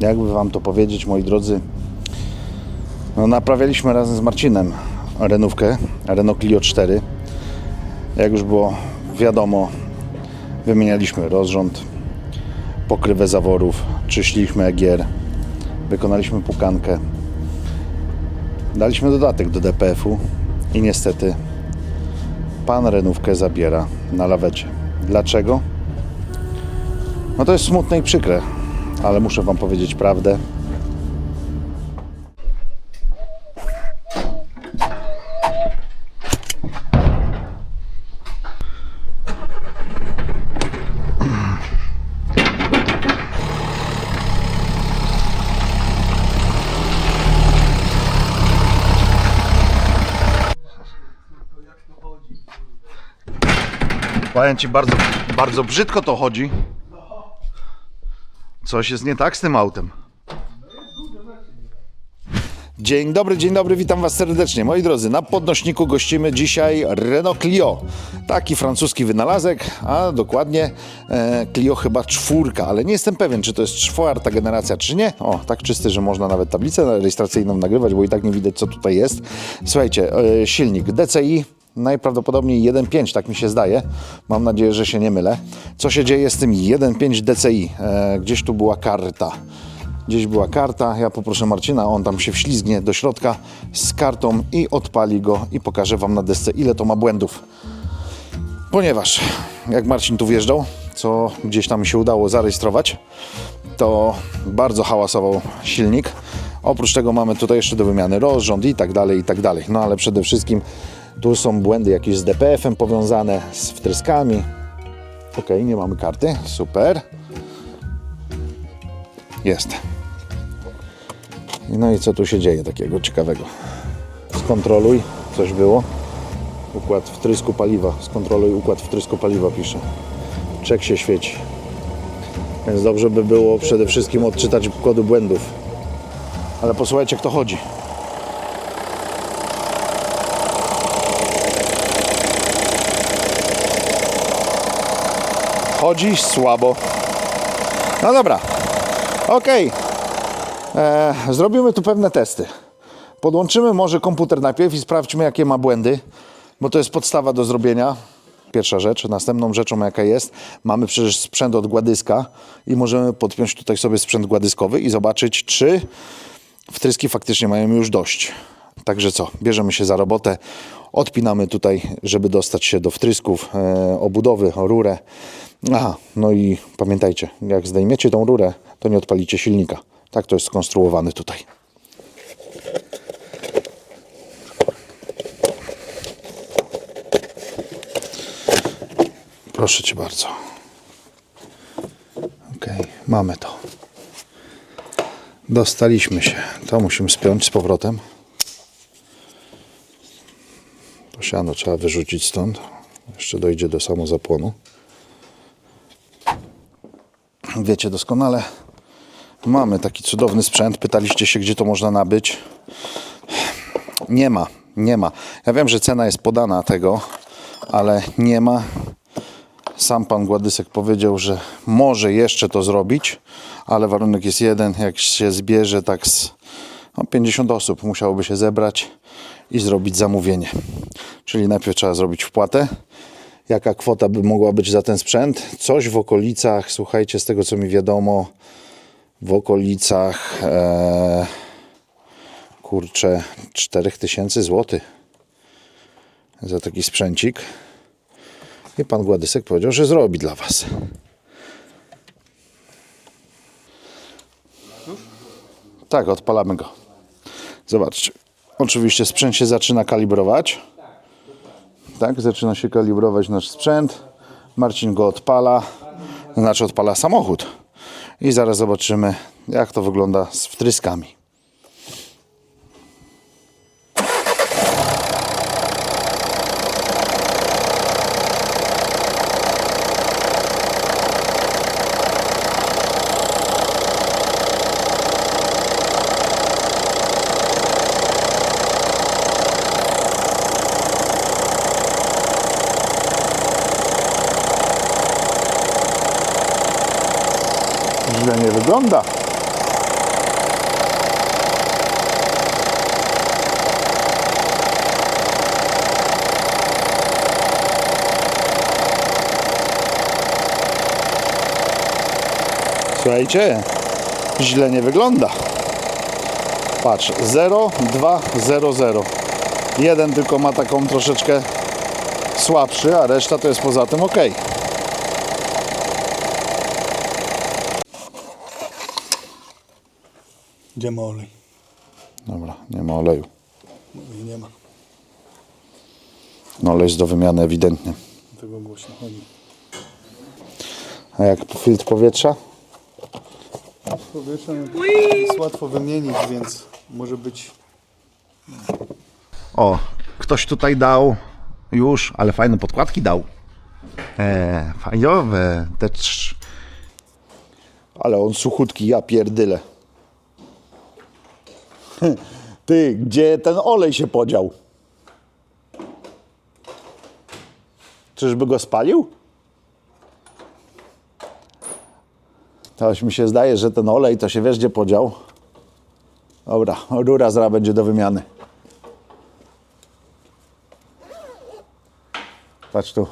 jakby Wam to powiedzieć, moi drodzy, no, naprawialiśmy razem z Marcinem renówkę, Renault Clio 4. Jak już było wiadomo, wymienialiśmy rozrząd, pokrywę zaworów, czyściliśmy EGR, wykonaliśmy pukankę, daliśmy dodatek do DPF-u i niestety pan renówkę zabiera na lawecie. Dlaczego? No to jest smutne i przykre, ale muszę Wam powiedzieć prawdę. Powiem Ci, bardzo, bardzo brzydko to chodzi. Coś jest nie tak z tym autem. Dzień dobry, dzień dobry, witam Was serdecznie. Moi drodzy, na podnośniku gościmy dzisiaj Renault Clio. Taki francuski wynalazek, a dokładnie e, Clio chyba czwórka, ale nie jestem pewien, czy to jest czwarta generacja, czy nie. O, tak czysty, że można nawet tablicę rejestracyjną nagrywać, bo i tak nie widać, co tutaj jest. Słuchajcie, e, silnik DCI, najprawdopodobniej 1.5, tak mi się zdaje. Mam nadzieję, że się nie mylę. Co się dzieje z tym 1.5 DCI? E, gdzieś tu była karta. Gdzieś była karta, ja poproszę Marcina, on tam się wślizgnie do środka z kartą i odpali go i pokażę Wam na desce, ile to ma błędów. Ponieważ jak Marcin tu wjeżdżał, co gdzieś tam się udało zarejestrować, to bardzo hałasował silnik. Oprócz tego mamy tutaj jeszcze do wymiany rozrząd i tak dalej, i tak dalej. No ale przede wszystkim tu są błędy jakieś z DPF-em powiązane, z wtryskami. Ok, nie mamy karty, super. Jest. No i co tu się dzieje takiego ciekawego? Skontroluj, coś było. Układ wtrysku paliwa. Skontroluj układ wtrysku paliwa pisze. Czek się świeci. Więc dobrze by było przede wszystkim odczytać kody błędów. Ale posłuchajcie, kto chodzi. Chodzi słabo. No dobra. Okej. E, Zrobimy tu pewne testy. Podłączymy może komputer najpierw i sprawdźmy, jakie ma błędy, bo to jest podstawa do zrobienia. Pierwsza rzecz. Następną rzeczą, jaka jest, mamy przecież sprzęt od gładyska i możemy podpiąć tutaj sobie sprzęt gładyskowy i zobaczyć, czy wtryski faktycznie mają już dość. Także co, bierzemy się za robotę, odpinamy tutaj, żeby dostać się do wtrysków, e, obudowy, rurę. Aha, no i pamiętajcie, jak zdejmiecie tą rurę, to nie odpalicie silnika. Tak to jest skonstruowane tutaj. Proszę Cię bardzo. Ok, mamy to. Dostaliśmy się. To musimy spiąć z powrotem. To siano trzeba wyrzucić stąd. Jeszcze dojdzie do samozapłonu. Wiecie doskonale, mamy taki cudowny sprzęt. Pytaliście się, gdzie to można nabyć. Nie ma, nie ma. Ja wiem, że cena jest podana tego, ale nie ma. Sam pan Gładysek powiedział, że może jeszcze to zrobić, ale warunek jest jeden. Jak się zbierze tak z no, 50 osób, musiałoby się zebrać i zrobić zamówienie. Czyli najpierw trzeba zrobić wpłatę. Jaka kwota by mogła być za ten sprzęt? Coś w okolicach, słuchajcie, z tego co mi wiadomo, w okolicach e, kurczę 4000 zł za taki sprzęcik. I pan Gładysek powiedział, że zrobi dla was. Tak, odpalamy go. Zobaczcie. Oczywiście sprzęt się zaczyna kalibrować. Tak, zaczyna się kalibrować nasz sprzęt. Marcin go odpala, znaczy odpala samochód. I zaraz zobaczymy, jak to wygląda z wtryskami. wygląda. Słuchajcie, źle nie wygląda. Patrz, 0200. Jeden tylko ma taką troszeczkę słabszy, a reszta to jest poza tym ok. Gdzie ma olej? Dobra, nie ma oleju. Mówi, nie ma. No olej jest do wymiany ewidentnie. Tego głośno chodzi. A jak filtr powietrza? Powietrze jest łatwo wymienić, więc może być O, ktoś tutaj dał już, ale fajne podkładki dał. E, fajnowe. Te trz... Ale on suchutki, ja pierdyle. Ty, gdzie ten olej się podział? Czyżby go spalił? To już mi się zdaje, że ten olej to się wiesz gdzie podział. Dobra, rura zaraz będzie do wymiany. Patrz tu.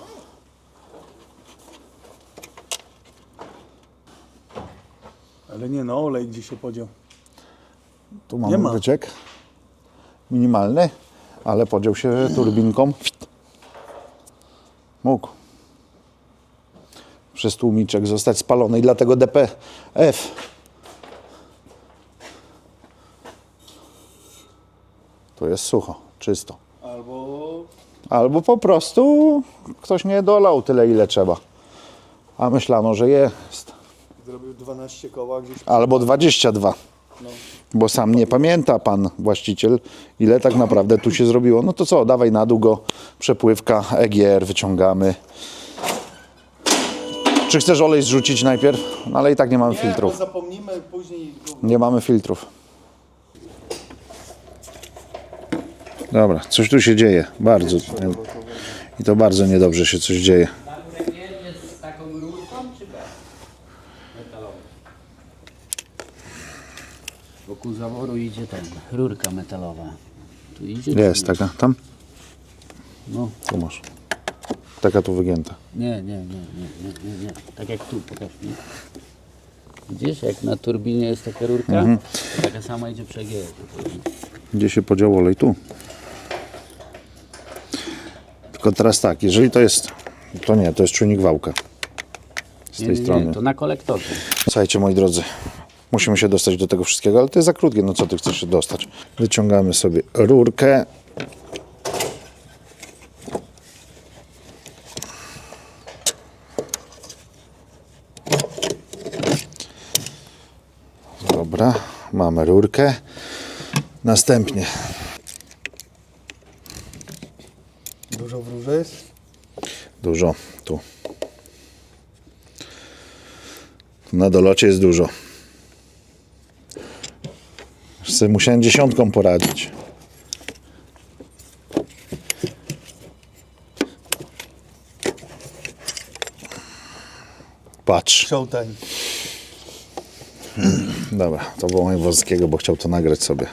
Ale nie, no olej gdzie się podział. Tu mamy ma. wyciek. Minimalny, ale podział się turbinką. Mógł przez tłumiczek zostać spalony i dlatego DPF. Tu jest sucho, czysto. Albo Albo po prostu ktoś nie dolał tyle, ile trzeba. A myślano, że jest. zrobił 12 koła gdzieś. Albo 22. Bo sam nie pamięta pan właściciel, ile tak naprawdę tu się zrobiło. No to co, dawaj na dół go, przepływka, EGR wyciągamy. Czy chcesz olej zrzucić najpierw? No ale i tak nie mamy Nie, filtrów. zapomnimy później. Nie mamy filtrów. Dobra, coś tu się dzieje. Bardzo. I to bardzo niedobrze się coś dzieje. jest z taką rurką czy bez? Metalową. Wokół zaworu idzie ten, rurka metalowa. Tu idzie? czy Jest nie? taka, tam? No, Tu masz. Taka tu wygięta. nie, nie, nie, nie, nie, nie, nie. Tak jak tu, pokaż mi. Widzisz, jak na turbinie jest taka rurka, to taka sama idzie przegięła. Gdzie się podział olej? Tu. Tylko teraz tak, jeżeli to jest, to nie, to jest czujnik wałka. Z tej strony. nie, to na kolektorze. Słuchajcie, moi drodzy, musimy się dostać do tego wszystkiego, ale to jest za krótkie, no co ty chcesz się dostać? Wyciągamy sobie rurkę. Dobra, mamy rurkę. Następnie Dużo w rurze jest? Dużo. Tu Na dolocie jest dużo. Sobie musiałem dziesiątką poradzić. Patrz. Showtime. Dobra, to było moje wąskiego, bo chciał to nagrać sobie.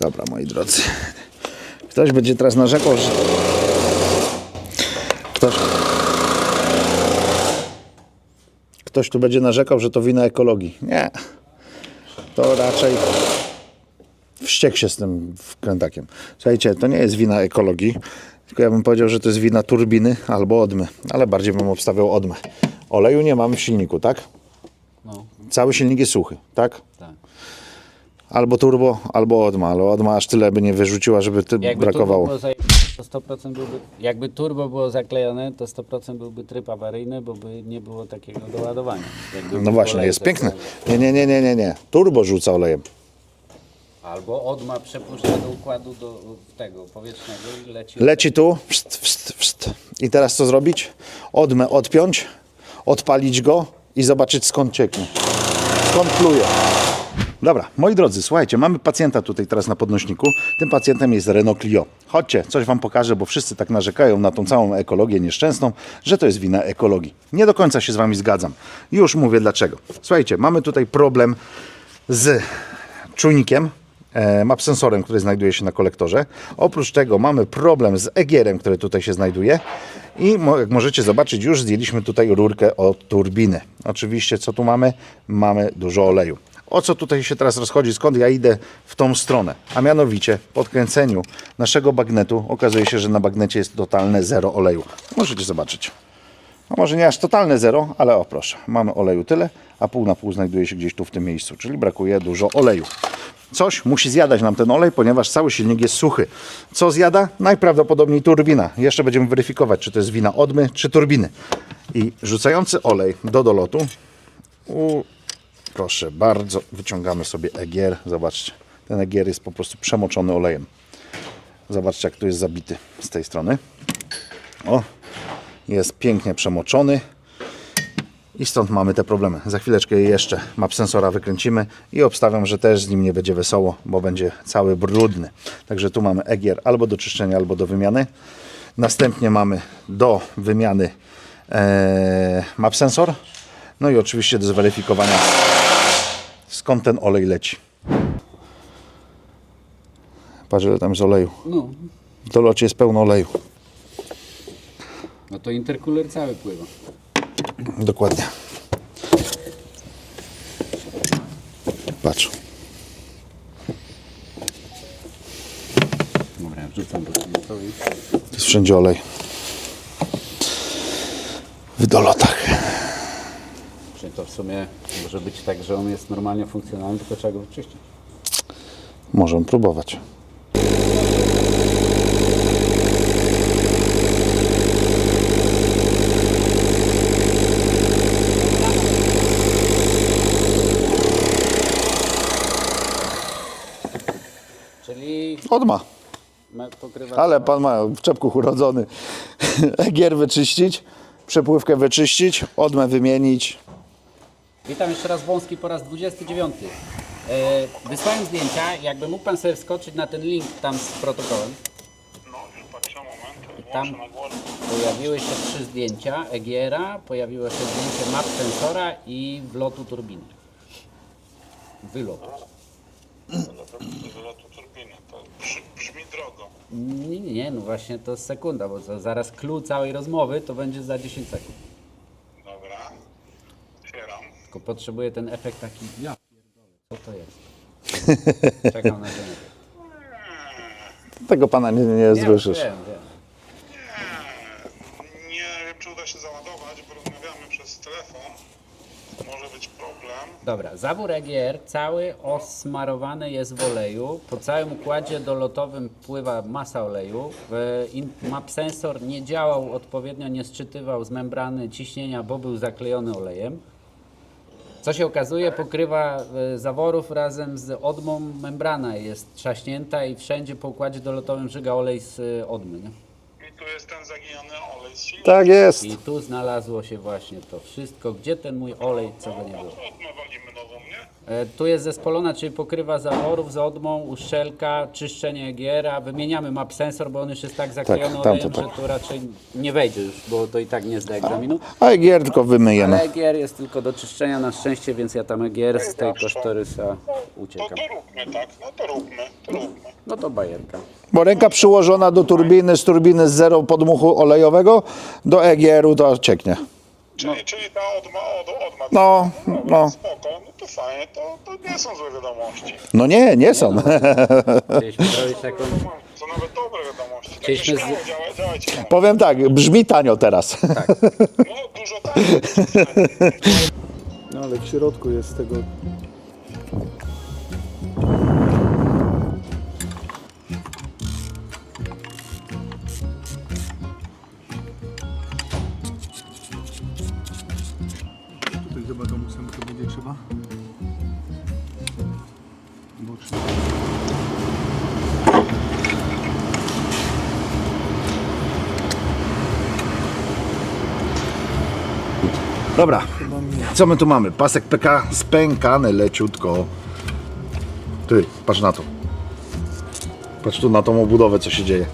Dobra, moi drodzy. Ktoś będzie teraz narzekał, że... Ktoś... Ktoś tu będzie narzekał, że to wina ekologii. Nie. To raczej wściekł się z tym wkrętakiem. Słuchajcie, to nie jest wina ekologii, tylko ja bym powiedział, że to jest wina turbiny albo odmy, ale bardziej bym obstawiał odmę. Oleju nie mamy w silniku, tak? No, Cały silnik jest suchy, tak? tak. Albo turbo, albo odma, ale odma aż tyle by nie wyrzuciła, żeby ty Jakby brakowało. turbo było za- to 100% byłby, jakby turbo było zaklejone, to 100% byłby tryb awaryjny, bo by nie było takiego doładowania. Jakby No właśnie, olej jest piękne. zaklejony. Nie, nie, nie, nie, nie, nie. Turbo rzuca olejem. Albo odma przepuszcza do układu do tego powietrznego i leci. Leci tu, wst, wst, wst. I teraz co zrobić? Odmę odpiąć, odpalić go i zobaczyć skąd cieknie. Skąd pluje. Dobra, moi drodzy, słuchajcie, mamy pacjenta tutaj teraz na podnośniku. Tym pacjentem jest Renault Clio. Chodźcie, coś wam pokażę, bo wszyscy tak narzekają na tą całą ekologię nieszczęsną, że to jest wina ekologii. Nie do końca się z wami zgadzam. Już mówię dlaczego. Słuchajcie, mamy tutaj problem z czujnikiem e, map sensorem, który znajduje się na kolektorze. Oprócz tego mamy problem z egierem, który tutaj się znajduje. I jak możecie zobaczyć, już zdjęliśmy tutaj rurkę od turbiny. Oczywiście, co tu mamy? Mamy dużo oleju. O co tutaj się teraz rozchodzi? Skąd ja idę w tą stronę? A mianowicie po odkręceniu naszego bagnetu okazuje się, że na bagnecie jest totalne zero oleju. Możecie zobaczyć. No może nie aż totalne zero, ale o proszę, mamy oleju tyle, a pół na pół znajduje się gdzieś tu w tym miejscu, czyli brakuje dużo oleju. Coś musi zjadać nam ten olej, ponieważ cały silnik jest suchy. Co zjada? Najprawdopodobniej turbina. Jeszcze będziemy weryfikować, czy to jest wina odmy, czy turbiny. I rzucający olej do dolotu, proszę bardzo, wyciągamy sobie egier. Zobaczcie, ten egier jest po prostu przemoczony olejem. Zobaczcie, jak tu jest zabity z tej strony. O, jest pięknie przemoczony i stąd mamy te problemy. Za chwileczkę jeszcze map sensora wykręcimy i obstawiam, że też z nim nie będzie wesoło, bo będzie cały brudny. Także tu mamy egier albo do czyszczenia, albo do wymiany. Następnie mamy do wymiany e, map sensor. No i oczywiście do zweryfikowania skąd ten olej leci. Patrz ile tam jest oleju. No, W dolocie jest pełno oleju. no to interkuler cały pływa. Dokładnie. Patrz. Dobra, wrzucam do silnikowi. To jest wszędzie olej. W dolotach. Czyli to w sumie może być tak, że on jest normalnie funkcjonalny, tylko trzeba go wyczyścić. Możemy próbować. Czyli Odma. pokrywa... Ale pan ma w czepku urodzony. Egier wyczyścić, przepływkę wyczyścić, odmę wymienić. Witam jeszcze raz Wąski po raz 29. E, wysłałem zdjęcia, jakby mógł Pan sobie wskoczyć na ten link tam z protokołem. No, już patrzę moment, Tam na głos. pojawiły się trzy zdjęcia Egiera, pojawiło się zdjęcie map sensora i wlotu turbiny. Wylotu. Wylotu turbiny, to brzmi, drogo. Nie, nie, nie, no właśnie to jest sekunda, bo to zaraz clue całej rozmowy to będzie za 10 sekund. Tylko potrzebuję ten efekt taki, ja pierdolę, co to jest? Czekam na ten efekt. Tego pana nie, nie Nie, wzruszysz. wiem, wiem. Nie, nie wiem, czy uda się załadować, bo rozmawiamy przez telefon. Może być problem. Dobra, zawór EGR cały osmarowany jest w oleju. Po całym układzie dolotowym pływa masa oleju. W in- Map sensor nie działał odpowiednio, nie sczytywał z membrany ciśnienia, bo był zaklejony olejem. Co się okazuje, pokrywa e, zaworów razem z odmą membrana jest trzaśnięta i wszędzie po układzie dolotowym żyga olej z e, odmy. Nie? I tu jest ten zaginiony olej z silnika. Tak jest. I tu znalazło się właśnie to wszystko. Gdzie ten mój olej, co go nie było? Odmę walimy nową, nie? E, Tu jest zespolona, czyli pokrywa zaworów z odmą, uszczelka, czyszczenie giera. Wymieniamy map sensor, bo on już jest tak zaklejony tamto olejem, tak. że tu raczej nie wejdzie już, bo to i tak nie zda egzaminu. A Egier tylko wymyjemy. Ale EGR jest tylko do czyszczenia na szczęście, więc ja tam EGR z tej kosztorysa To, uciekam. to róbmy, tak? No to róbmy, to róbmy. No to bajerka. Bo ręka przyłożona do turbiny, z turbiny z zero podmuchu olejowego, do Egieru to cieknie. Czyli, czyli ta odma, od, odma. No, Dobra, no. Spoko, no to to, nie są złe wiadomości. No nie, nie są. Chcieliśmy zrobić taką... To nawet dobre wiadomości. Także Chcieliśmy z- śmiało, działa, działajcie. Powiem tak, brzmi tanio teraz. No dużo tak. No ale w środku jest tego Dobra, co my tu mamy? Pasek PK spękany leciutko. Ty, patrz na to. Patrz tu na tą obudowę, co się dzieje.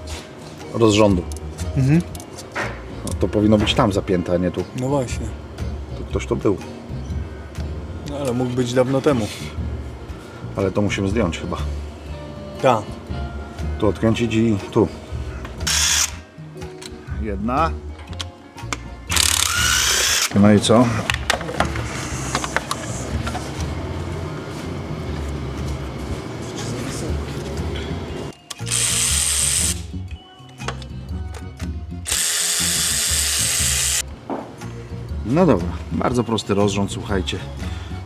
Rozrządu. No, to powinno być tam zapięte, a nie tu. No właśnie. Tu ktoś to był. No ale mógł być dawno temu. Ale to musimy zdjąć chyba. Tak. Tu odkręcić i tu. Jedna. No i co? No dobra, bardzo prosty rozrząd, słuchajcie.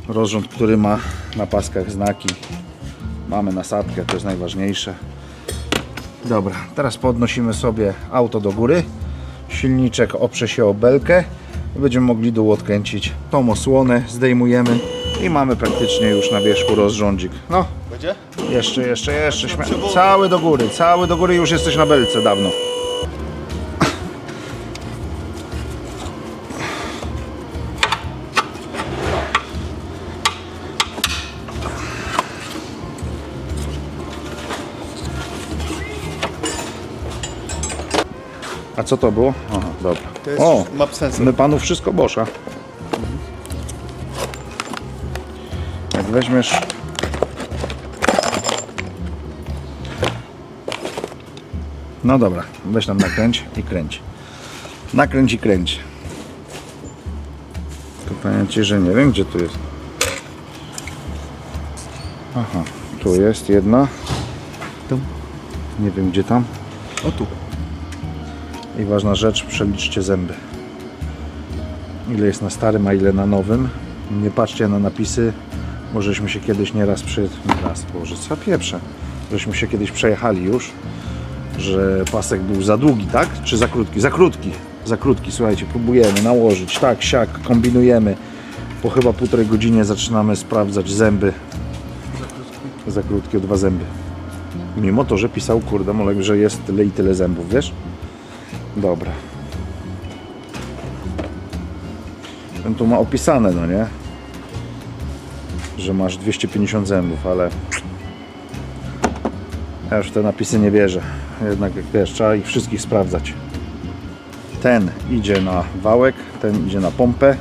Rozrząd, który ma na paskach znaki. Mamy nasadkę, to jest najważniejsze. Dobra, teraz podnosimy sobie auto do góry. Silniczek oprze się o belkę będziemy mogli dół odkręcić tą osłonę, zdejmujemy i mamy praktycznie już na wierzchu rozrządzik. No, Będzie? jeszcze, jeszcze, jeszcze. Śmia... Cały do góry, cały do góry już jesteś na belce dawno. A co to było? Aha, dobra. To jest O, map sensor. my panu wszystko bosza. Jak weźmiesz No dobra, weź tam nakręć i kręć. Nakręć i kręć. To powiem Ci, że nie wiem gdzie tu jest. Aha, tu jest jedna. Tu. Nie wiem gdzie tam. O tu. I ważna rzecz, przeliczcie zęby. Ile jest na starym, a ile na nowym. Nie patrzcie na napisy, bo żeśmy się kiedyś nieraz przy... Raz, boże, co pieprze. Żeśmy się kiedyś przejechali już, że pasek był za długi, tak? Czy za krótki? Za krótki. Za krótki, słuchajcie, próbujemy nałożyć, tak, siak, kombinujemy. Po chyba półtorej godzinie zaczynamy sprawdzać zęby. Za krótkie, dwa zęby. Mimo to, że pisał, kurde, Molek, że jest tyle i tyle zębów, wiesz? Dobra. Ten tu ma opisane, no nie? Że masz 250 zębów, ale ja już te napisy nie wierzę. Jednak jak wiesz, trzeba ich wszystkich sprawdzać. Ten idzie na wałek, ten idzie na pompę,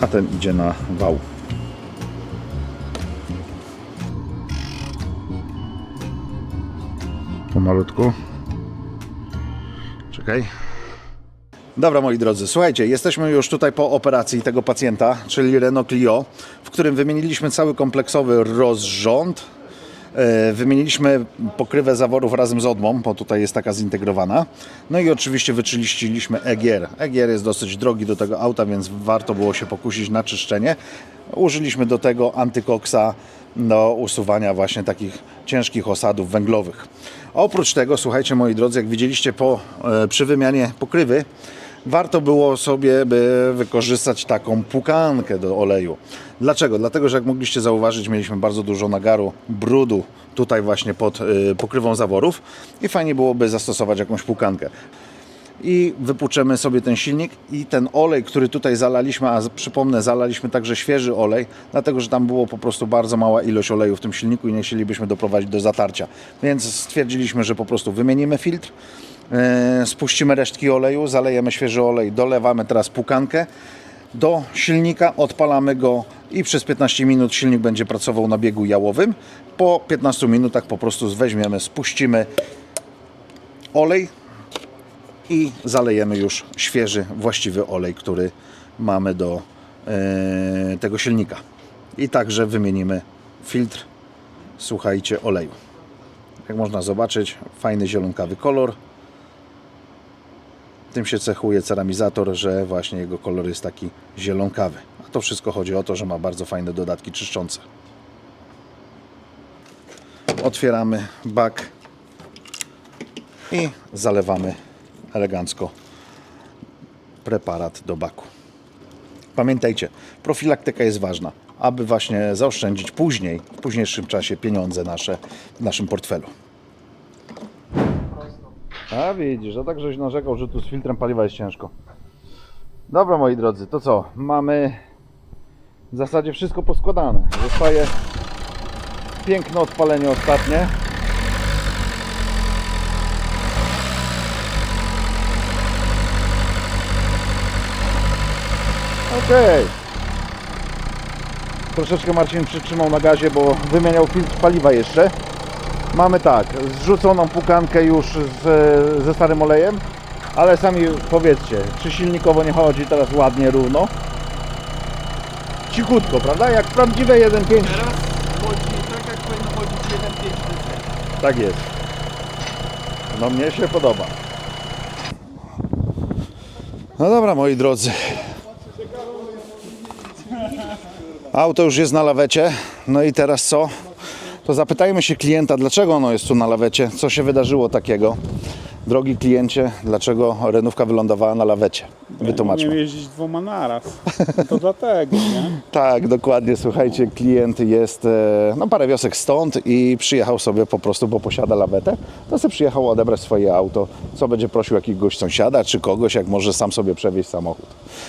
a ten idzie na wał. Pomalutku. Czekaj. Dobra, moi drodzy, słuchajcie, jesteśmy już tutaj po operacji tego pacjenta, czyli Renault Clio, w którym wymieniliśmy cały kompleksowy rozrząd. E, Wymieniliśmy pokrywę zaworów razem z odmą, bo tutaj jest taka zintegrowana. No i oczywiście wyczyściliśmy EGR. EGR jest dosyć drogi do tego auta, więc warto było się pokusić na czyszczenie. Użyliśmy do tego antykoksa do usuwania właśnie takich ciężkich osadów węglowych. Oprócz tego, słuchajcie moi drodzy, jak widzieliście po, e, przy wymianie pokrywy, warto było sobie by wykorzystać taką pukankę do oleju. Dlaczego? Dlatego, że jak mogliście zauważyć, mieliśmy bardzo dużo nagaru, brudu tutaj właśnie pod y, pokrywą zaworów i fajnie byłoby zastosować jakąś pukankę. I wypłuczemy sobie ten silnik i ten olej, który tutaj zalaliśmy, a przypomnę, zalaliśmy także świeży olej, dlatego że tam było po prostu bardzo mała ilość oleju w tym silniku i nie chcielibyśmy doprowadzić do zatarcia. Więc stwierdziliśmy, że po prostu wymienimy filtr, spuścimy resztki oleju, zalejemy świeży olej, dolewamy teraz pukankę do silnika, odpalamy go i przez 15 minut silnik będzie pracował na biegu jałowym. Po 15 minutach po prostu weźmiemy, spuścimy olej i zalejemy już świeży, właściwy olej, który mamy do e, tego silnika. I także wymienimy filtr, słuchajcie, oleju. Jak można zobaczyć, fajny zielonkawy kolor. Tym się cechuje ceramizator, że właśnie jego kolor jest taki zielonkawy. A to wszystko chodzi o to, że ma bardzo fajne dodatki czyszczące. Otwieramy bak i zalewamy elegancko preparat do baku. Pamiętajcie, profilaktyka jest ważna, aby właśnie zaoszczędzić później, w późniejszym czasie pieniądze nasze w naszym portfelu. A widzisz, a tak żeś narzekał, że tu z filtrem paliwa jest ciężko. Dobra moi drodzy, to co? Mamy w zasadzie wszystko poskładane. Zostaje piękne odpalenie ostatnie. Okej. Troszeczkę Marcin przytrzymał na gazie, bo wymieniał filtr paliwa jeszcze. Mamy tak, zrzuconą pukankę już z, ze starym olejem, ale sami powiedzcie, czy silnikowo nie chodzi teraz ładnie, równo? Cichutko, prawda? Jak prawdziwe 1.5. Teraz chodzi tak, jak powinno chodzić 1.5 Tak jest. No mnie się podoba. No dobra, moi drodzy. Auto już jest na lawecie. No i teraz co? To zapytajmy się klienta, dlaczego ono jest tu na lawecie, co się wydarzyło takiego. Drogi kliencie, dlaczego renówka wylądowała na lawecie? Wytłumaczmy. Nie jeździć dwoma naraz. No to dlatego, nie? Tak, dokładnie. Słuchajcie, klient jest e, no, parę wiosek stąd i przyjechał sobie po prostu, bo posiada lawetę. To sobie przyjechał odebrać swoje auto. Co będzie prosił jakiegoś sąsiada czy kogoś, jak może sam sobie przewieźć samochód.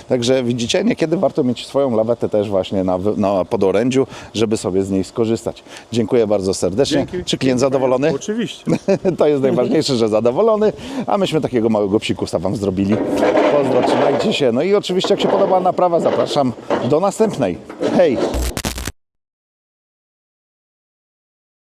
Także widzicie, niekiedy warto mieć swoją lawetę też właśnie na, na podorędziu, żeby sobie z niej skorzystać. Dziękuję bardzo serdecznie. Dzięki. Czy klient zadowolony? Oczywiście. to jest najważniejsze, że zadowolony, a myśmy takiego małego psikusa Wam zrobili. Pozdro, trzymajcie się. No i oczywiście jak się podoba naprawa, zapraszam do następnej. Hej!